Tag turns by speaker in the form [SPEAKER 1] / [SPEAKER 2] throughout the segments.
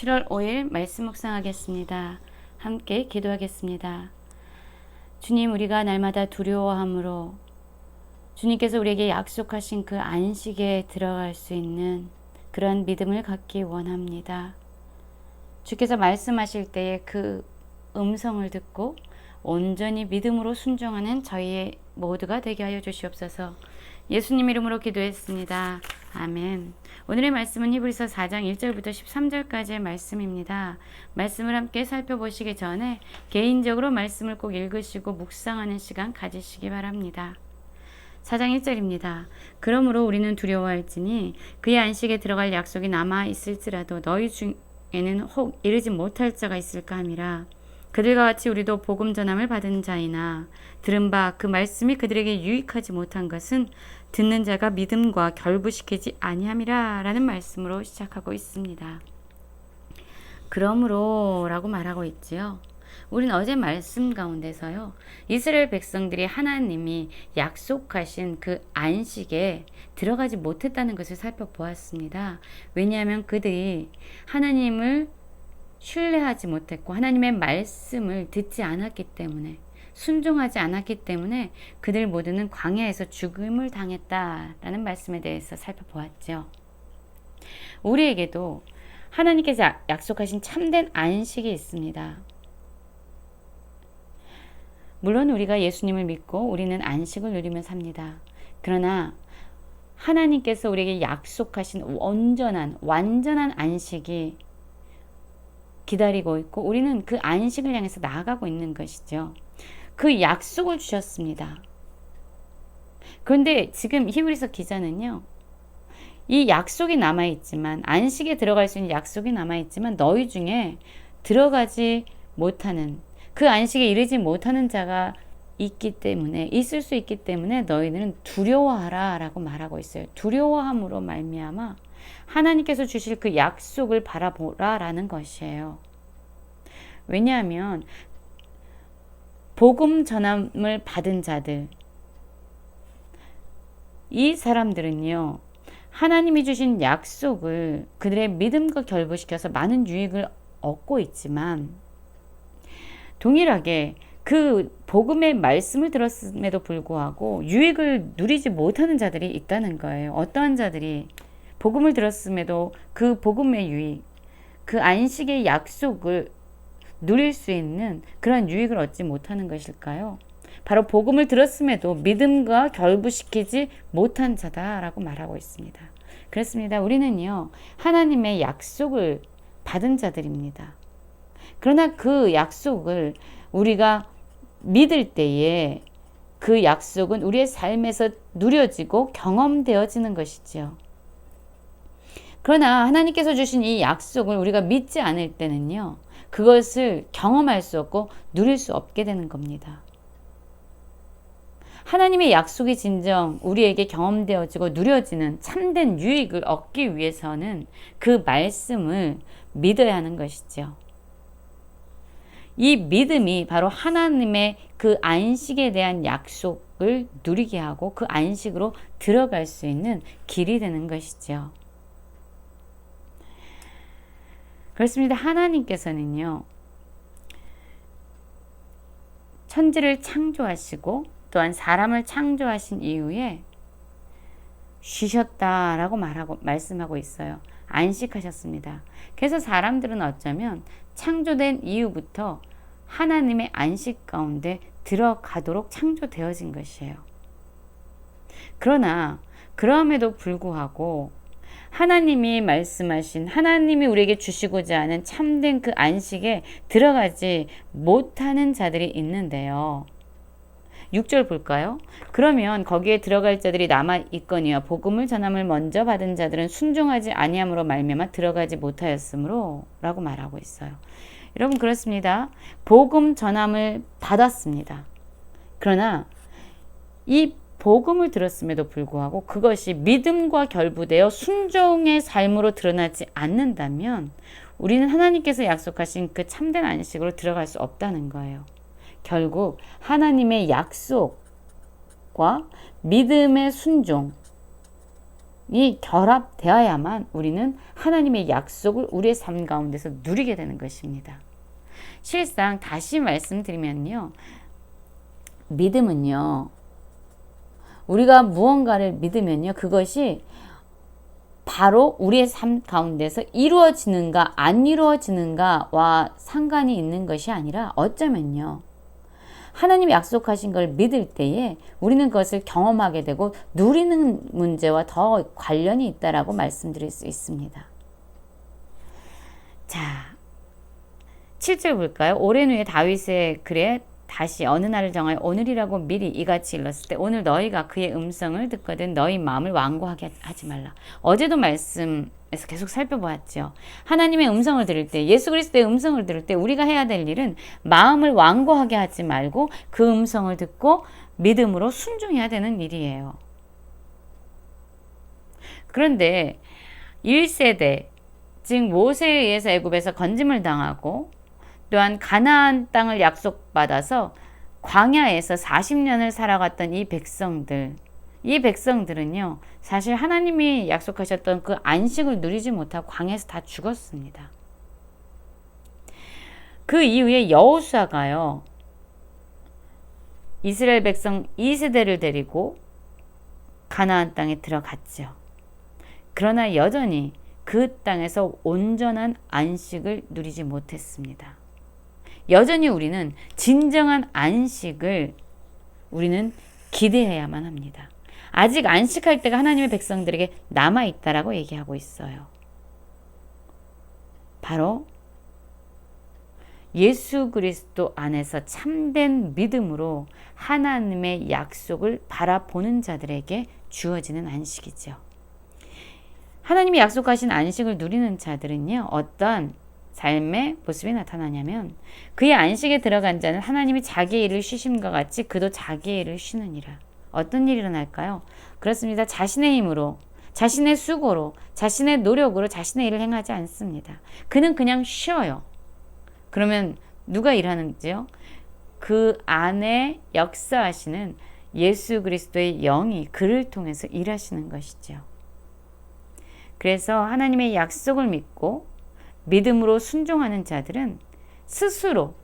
[SPEAKER 1] 7월 5일 말씀 묵상하겠습니다. 함께 기도하겠습니다. 주님, 우리가 날마다 두려워함으로 주님께서 우리에게 약속하신 그 안식에 들어갈 수 있는 그런 믿음을 갖기 원합니다. 주께서 말씀하실 때에 그 음성을 듣고 온전히 믿음으로 순종하는 저희 모두가 되게 하여 주시옵소서. 예수님 이름으로 기도했습니다. 아멘. 오늘의 말씀은 히브리서 4장 1절부터 13절까지의 말씀입니다. 말씀을 함께 살펴보시기 전에 개인적으로 말씀을 꼭 읽으시고 묵상하는 시간 가지시기 바랍니다. 4장 1절입니다. 그러므로 우리는 두려워할지니 그의 안식에 들어갈 약속이 남아 있을지라도 너희 중에는 혹 이르지 못할 자가 있을까 함이라. 그들과 같이 우리도 복음 전함을 받은 자이나 들은 바 그 말씀이 그들에게 유익하지 못한 것은 듣는 자가 믿음과 결부시키지 아니함이라 라는 말씀으로 시작하고 있습니다. 그러므로 라고 말하고 있지요. 우린 어제 말씀 가운데서요. 이스라엘 백성들이 하나님이 약속하신 그 안식에 들어가지 못했다는 것을 살펴보았습니다. 왜냐하면 그들이 하나님을 신뢰하지 못했고 하나님의 말씀을 듣지 않았기 때문에 순종하지 않았기 때문에 그들 모두는 광야에서 죽음을 당했다라는 말씀에 대해서 살펴보았죠. 우리에게도 하나님께서 약속하신 참된 안식이 있습니다. 물론 우리가 예수님을 믿고 우리는 안식을 누리며 삽니다. 그러나 하나님께서 우리에게 약속하신 온전한, 완전한 안식이 기다리고 있고 우리는 그 안식을 향해서 나아가고 있는 것이죠. 그 약속을 주셨습니다. 그런데 지금 히브리서 기자는요. 이 약속이 남아 있지만 안식에 들어갈 수 있는 약속이 남아 있지만 너희 중에 들어가지 못하는 그 안식에 이르지 못하는 자가 있기 때문에 있을 수 있기 때문에 너희는 두려워하라라고 말하고 있어요. 두려워함으로 말미암아 하나님께서 주실 그 약속을 바라보라라는 것이에요. 왜냐하면 복음 전함을 받은 자들, 이 사람들은요, 하나님이 주신 약속을 그들의 믿음과 결부시켜서 많은 유익을 얻고 있지만, 동일하게 그 복음의 말씀을 들었음에도 불구하고 유익을 누리지 못하는 자들이 있다는 거예요. 어떠한 자들이 복음을 들었음에도 그 복음의 유익, 그 안식의 약속을 누릴 수 있는 그런 유익을 얻지 못하는 것일까요? 바로 복음을 들었음에도 믿음과 결부시키지 못한 자다라고 말하고 있습니다. 그렇습니다. 우리는요, 하나님의 약속을 받은 자들입니다. 그러나 그 약속을 우리가 믿을 때에 그 약속은 우리의 삶에서 누려지고 경험되어지는 것이죠. 그러나 하나님께서 주신 이 약속을 우리가 믿지 않을 때는요, 그것을 경험할 수 없고 누릴 수 없게 되는 겁니다. 하나님의 약속이 진정 우리에게 경험되어지고 누려지는 참된 유익을 얻기 위해서는 그 말씀을 믿어야 하는 것이죠. 이 믿음이 바로 하나님의 그 안식에 대한 약속을 누리게 하고 그 안식으로 들어갈 수 있는 길이 되는 것이죠. 그렇습니다. 하나님께서는요, 천지를 창조하시고 또한 사람을 창조하신 이후에 쉬셨다라고 말하고 말씀하고 있어요. 안식하셨습니다. 그래서 사람들은 어쩌면 창조된 이후부터 하나님의 안식 가운데 들어가도록 창조되어진 것이에요. 그러나 그럼에도 불구하고 하나님이 말씀하신 하나님이 우리에게 주시고자 하는 참된 그 안식에 들어가지 못하는 자들이 있는데요. 6절 볼까요? 그러면 거기에 들어갈 자들이 남아 있거니와 복음을 전함을 먼저 받은 자들은 순종하지 아니함으로 말미암아 들어가지 못하였으므로 라고 말하고 있어요. 여러분 그렇습니다. 복음 전함을 받았습니다. 그러나 이 복음을 들었음에도 불구하고 그것이 믿음과 결부되어 순종의 삶으로 드러나지 않는다면 우리는 하나님께서 약속하신 그 참된 안식으로 들어갈 수 없다는 거예요. 결국 하나님의 약속과 믿음의 순종이 이 결합되어야만 우리는 하나님의 약속을 우리의 삶 가운데서 누리게 되는 것입니다. 실상 다시 말씀드리면요. 믿음은요. 우리가 무언가를 믿으면요. 그것이 바로 우리의 삶 가운데서 이루어지는가 안 이루어지는가와 상관이 있는 것이 아니라 어쩌면요. 하나님이 약속하신 걸 믿을 때에 우리는 그것을 경험하게 되고 누리는 문제와 더 관련이 있다라고 말씀드릴 수 있습니다. 자, 7절 볼까요? 오랜 후에 다윗의 글에 다시 어느 날을 정하여 오늘이라고 미리 이같이 일렀을 때 오늘 너희가 그의 음성을 듣거든 너희 마음을 완고하게 하지 말라. 어제도 말씀에서 계속 살펴보았죠. 하나님의 음성을 들을 때 예수 그리스도의 음성을 들을 때 우리가 해야 될 일은 마음을 완고하게 하지 말고 그 음성을 듣고 믿음으로 순종해야 되는 일이에요. 그런데 1세대 즉 모세에 의해서 애굽에서 건짐을 당하고 또한 가나안 땅을 약속받아서 광야에서 40년을 살아갔던 이 백성들, 이 백성들은요, 사실 하나님이 약속하셨던 그 안식을 누리지 못하고 광야에서 다 죽었습니다. 그 이후에 여호수아가요, 이스라엘 백성 2세대를 데리고 가나안 땅에 들어갔죠. 그러나 여전히 그 땅에서 온전한 안식을 누리지 못했습니다. 여전히 우리는 진정한 안식을 우리는 기대해야만 합니다. 아직 안식할 때가 하나님의 백성들에게 남아 있다라고 얘기하고 있어요. 바로 예수 그리스도 안에서 참된 믿음으로 하나님의 약속을 바라보는 자들에게 주어지는 안식이죠. 하나님이 약속하신 안식을 누리는 자들은요, 어떤 삶의 모습이 나타나냐면 그의 안식에 들어간 자는 하나님이 자기의 일을 쉬심과 같이 그도 자기의 일을 쉬느니라. 어떤 일이 일어날까요? 그렇습니다. 자신의 힘으로 자신의 수고로 자신의 노력으로 자신의 일을 행하지 않습니다. 그는 그냥 쉬어요. 그러면 누가 일하는지요? 그 안에 역사하시는 예수 그리스도의 영이 그를 통해서 일하시는 것이죠. 그래서 하나님의 약속을 믿고 믿음으로 순종하는 자들은 스스로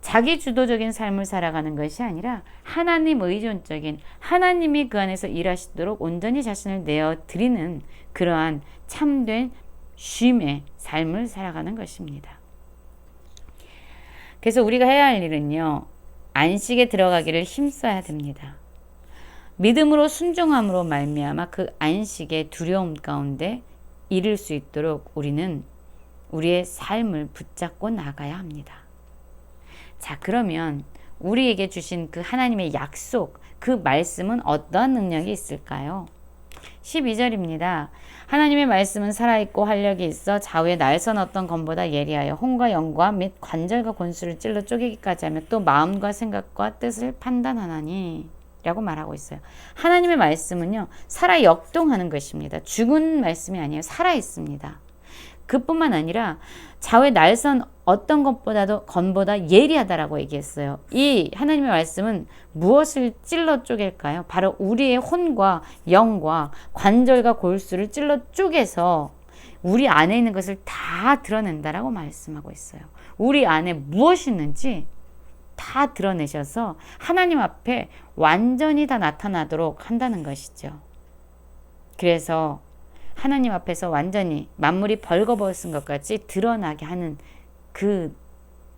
[SPEAKER 1] 자기 주도적인 삶을 살아가는 것이 아니라 하나님 의존적인 하나님이 그 안에서 일하시도록 온전히 자신을 내어 드리는 그러한 참된 쉼의 삶을 살아가는 것입니다. 그래서 우리가 해야 할 일은요. 안식에 들어가기를 힘써야 됩니다. 믿음으로 순종함으로 말미암아 그 안식의 두려움 가운데 이룰 수 있도록 우리는 우리의 삶을 붙잡고 나가야 합니다. 자, 그러면 우리에게 주신 그 하나님의 약속, 그 말씀은 어떠한 능력이 있을까요? 12절입니다. 하나님의 말씀은 살아있고 활력이 있어 좌우에 날선 어떤 검보다 예리하여 홍과 영과 및 관절과 권수를 찔러 쪼개기까지 하며 또 마음과 생각과 뜻을 판단하나니 라고 말하고 있어요. 하나님의 말씀은요, 살아 역동하는 것입니다. 죽은 말씀이 아니에요. 살아 있습니다. 그뿐만 아니라 좌우의 날선 어떤 것보다도 건보다 예리하다라고 얘기했어요. 이 하나님의 말씀은 무엇을 찔러 쪼갤까요? 바로 우리의 혼과 영과 관절과 골수를 찔러 쪼개서 우리 안에 있는 것을 다 드러낸다라고 말씀하고 있어요. 우리 안에 무엇이 있는지 다 드러내셔서 하나님 앞에 완전히 다 나타나도록 한다는 것이죠. 그래서 하나님 앞에서 완전히 만물이 벌거벗은 것 같이 드러나게 하는 그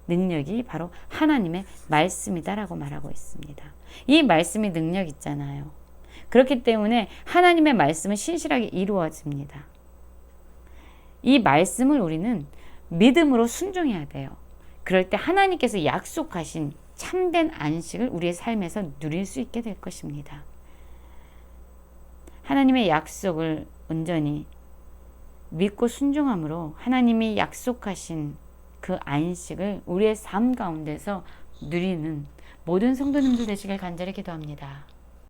[SPEAKER 1] 능력이 바로 하나님의 말씀이다라고 말하고 있습니다. 이 말씀이 능력 있잖아요. 그렇기 때문에 하나님의 말씀은 신실하게 이루어집니다. 이 말씀을 우리는 믿음으로 순종해야 돼요. 그럴 때 하나님께서 약속하신 참된 안식을 우리의 삶에서 누릴 수 있게 될 것입니다. 하나님의 약속을 온전히 믿고 순종함으로 하나님이 약속하신 그 안식을 우리의 삶 가운데서 누리는 모든 성도님들 되시길 간절히 기도합니다.